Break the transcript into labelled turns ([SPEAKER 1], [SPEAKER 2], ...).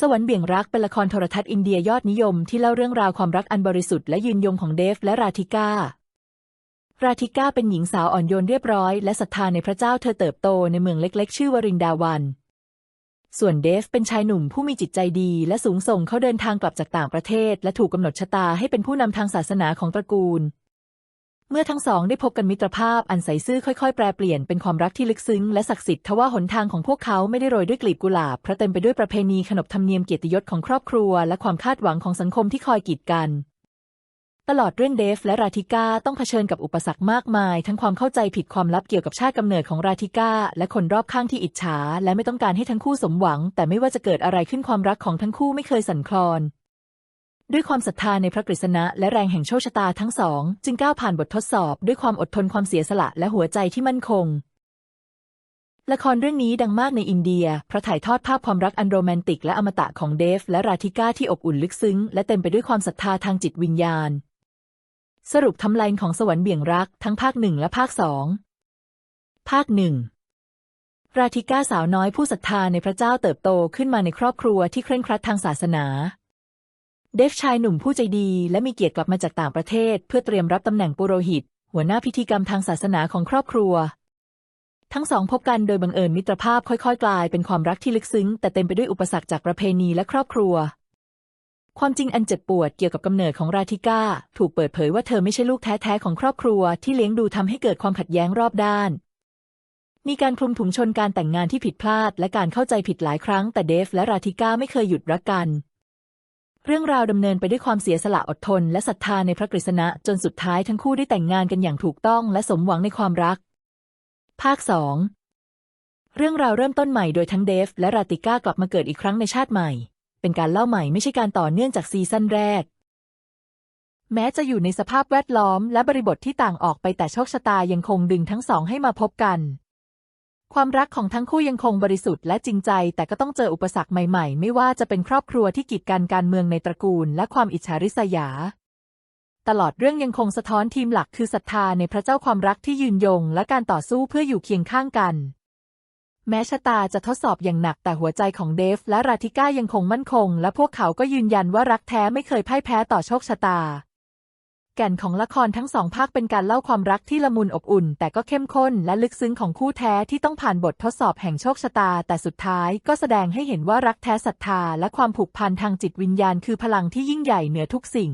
[SPEAKER 1] สวรรค์เบี่ยงรักเป็นละครโทรทัศน์อินเดียยอดนิยมที่เล่าเรื่องราวความรักอันบริสุทธิ์และยืนยงของเดฟและราธิก้า ราธิก้าเป็นหญิงสาวอ่อนโยนเรียบร้อยและศรัทธาในพระเจ้าเธอเติบโตในเมืองเล็ก ๆ ชื่อวรินดาวัน ส่วนเดฟเป็นชายหนุ่มผู้มีจิตใจดีและสูงส่งเขาเดินทางกลับจากต่างประเทศ และถูกกำหนดชะตาให้เป็นผู้นำทางศาสนาของตระกูล มื่อทั้งสองได้พบกันมิตรภาพอันใสซื่อค่อยๆ แปรเปลี่ยนเป็นความรักที่ลึกซึ้งและศักดิ์สิทธิ์ทว่าหนทางของพวกเขาไม่ได้โรยด้วยกลีบกุหลาบเพราะเต็มไปด้วยประเพณีขนบธรรมเนียมเกียรติยศของครอบครัว และความคาดหวังของสังคมที่คอยกีดกันตลอดเรื่องเดฟและราธิกาต้องเผชิญกับอุปสรรคมากมาย ทั้งความเข้าใจผิดความลับเกี่ยวกับชาติกำเนิดของราธิกาและคนรอบข้างที่อิจฉา และไม่ต้องการให้ทั้งคู่สมหวัง แต่ไม่ว่าจะเกิดอะไรขึ้นความรักของทั้งคู่ไม่เคยสั่นคลอน ด้วยความศรัทธาในพระกฤษณะและแรงแห่งโชคชะตาทั้งสอง จึงก้าวผ่านบททดสอบด้วยความอดทนความเสียสละและหัวใจที่มั่นคง ละครเรื่องนี้ดังมากในอินเดีย เพราะถ่ายทอดภาพความรักอันโรแมนติกและอมตะของเดฟ และราธิก้าที่อบอุ่นลึกซึ้ง และเต็มไปด้วยความศรัทธาทางจิตวิญญาณ สรุปทำลายของสวรรค์เบี่ยงรักทั้งภาคหนึ่งและภาคสองภาคหนึ่งราธิก้าสาวน้อยผู้ศรัทธาในพระเจ้าเติบโตขึ้นมาในครอบครัวที่เคร่งครัดทางศาสนา เดฟชายหนุ่มผู้ใจดีและมีเกียรติกลับมาจากต่างประเทศ เพื่อเตรียมรับตำแหน่งปุโรหิต หัวหน้าพิธีกรรมทางศาสนาของครอบครัว ทั้งสองพบกันโดยบังเอิญมิตรภาพค่อย ๆ กลายเป็นความรักที่ลึกซึ้ง แต่เต็มไปด้วยอุปสรรคจากประเพณีและครอบครัว ความจริงอันเจ็บปวดเกี่ยวกับกำเนิดของราธิก้า ถูกเปิดเผยว่าเธอไม่ใช่ลูกแท้ๆของครอบครัว ที่เลี้ยงดูทำให้เกิดความขัดแย้งรอบด้าน มีการคลุมถุงชนการแต่งงานที่ผิดพลาด และการเข้าใจผิดหลายครั้ง แต่เดฟและราธิก้าไม่เคยหยุดรักกัน เรื่องราวดำเนินไปด้วยความเสียสละอดทน และศรัทธาในพระกฤษณะจนสุดท้ายทั้งคู่ได้แต่งงานกันอย่างถูกต้องและสมหวังในความรัก ภาคสองเรื่องราวเริ่มต้นใหม่โดยทั้งเดฟ และราติก้ากลับมาเกิดอีกครั้งในชาติใหม่ เป็นการเล่าใหม่ไม่ใช่การต่อเนื่องจากซีซั่นแรก แม้จะอยู่ในสภาพแวดล้อมและบริบทที่ต่างออกไปแต่โชคชะตายังคงดึงทั้งสองให้มาพบกัน ความรักของทั้งคู่ยังคงบริสุทธิ์และจริงใจ แต่ก็ต้องเจออุปสรรคใหม่ๆ ไม่ว่าจะเป็นครอบครัวที่กีดกันการเมืองในตระกูล และความอิจฉาริษยา ตลอดเรื่องยังคงสะท้อนทีมหลักคือศรัทธาในพระเจ้าความรักที่ยืนยง และการต่อสู้เพื่ออยู่เคียงข้างกัน แม้ชะตาจะทดสอบอย่างหนักแต่หัวใจของเดฟและราธิก้ายังคงมั่นคง และพวกเขาก็ยืนยันว่ารักแท้ไม่เคยพ่ายแพ้ต่อโชคชะตา แก่นของละครทั้งสองภาคเป็นการเล่าความรักที่ละมุนอบอุ่น แต่ก็เข้มข้นและลึกซึ้งของคู่แท้ที่ต้องผ่านบททดสอบแห่งโชคชะตา แต่สุดท้ายก็แสดงให้เห็นว่ารักแท้ศรัทธาและความผูกพันทางจิตวิญญาณคือพลังที่ยิ่งใหญ่เหนือทุกสิ่ง